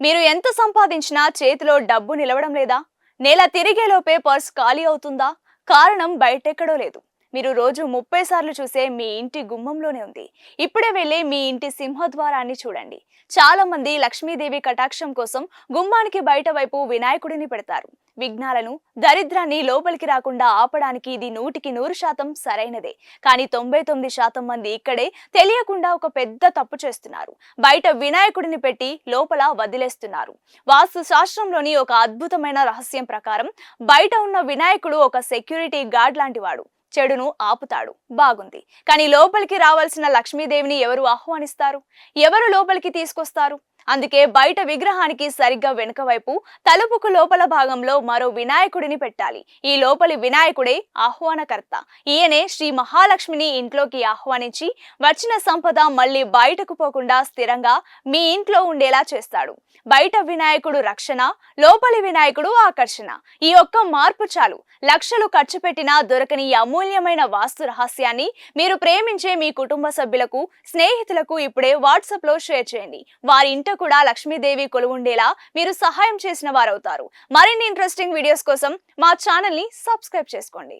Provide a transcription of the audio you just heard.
మీరు ఎంత సంపాదించినా చేతిలో డబ్బు నిలవడం లేదా? నెల తిరిగేలోపే పర్స్ ఖాళీ అవుతుందా? కారణం బయటెక్కడో లేదు. మీరు రోజు ముప్పై సార్లు చూసే మీ ఇంటి గుమ్మంలోనే ఉంది. ఇప్పుడే వెళ్ళి మీ ఇంటి సింహద్వారాన్ని చూడండి. చాలా మంది లక్ష్మీదేవి కటాక్షం కోసం గుమ్మానికి బయట వైపు వినాయకుడిని పెడతారు. విఘ్నాలను దరిద్రాన్ని లోపలికి రాకుండా ఆపడానికి ఇది నూటికి నూరు శాతం సరైనదే. కానీ తొంభై తొమ్మిది శాతం మంది ఇక్కడే తెలియకుండా ఒక పెద్ద తప్పు చేస్తున్నారు. బయట వినాయకుడిని పెట్టి లోపల వదిలేస్తున్నారు. వాస్తు శాస్త్రంలోని ఒక అద్భుతమైన రహస్యం ప్రకారం బయట ఉన్న వినాయకుడు ఒక సెక్యూరిటీ గార్డ్ లాంటి వాడు చెడును ఆపుతాడు. బాగుంది. కానీ లోపలికి రావాల్సిన లక్ష్మీదేవిని ఎవరు ఆహ్వానిస్తారు? ఎవరు లోపలికి తీసుకొస్తారు? అందుకే బయట విగ్రహానికి సరిగ్గా వెనుక వైపు తలుపుకు లోపల భాగంలో మరో వినాయకుడిని పెట్టాలి. ఈ లోపలి వినాయకుడే ఆహ్వానకర్త. ఈయనే శ్రీ మహాలక్ష్మిని ఇంట్లోకి ఆహ్వానించి వచ్చిన సంపద మళ్ళీ బయటకు పోకుండా స్థిరంగా మీ ఇంట్లో ఉండేలా చేస్తాడు. బయట వినాయకుడు రక్షణ లోపలి వినాయకుడు ఆకర్షణ. ఈ ఒక్క మార్పు చాలు. లక్షలు ఖర్చు పెట్టినా దొరకని అమూల్యమైన వాస్తు రహస్యాన్ని మీరు ప్రేమించే మీ కుటుంబ సభ్యులకు స్నేహితులకు ఇప్పుడే వాట్సాప్లో షేర్ చేయండి. వారి ఇంట కూడా లక్ష్మీదేవి కొలువుండేలా మీరు సహాయం చేసిన వారవుతారు. మరిన్ని ఇంట్రెస్టింగ్ వీడియోస్ కోసం మా ఛానల్ని సబ్స్క్రైబ్ చేసుకోండి.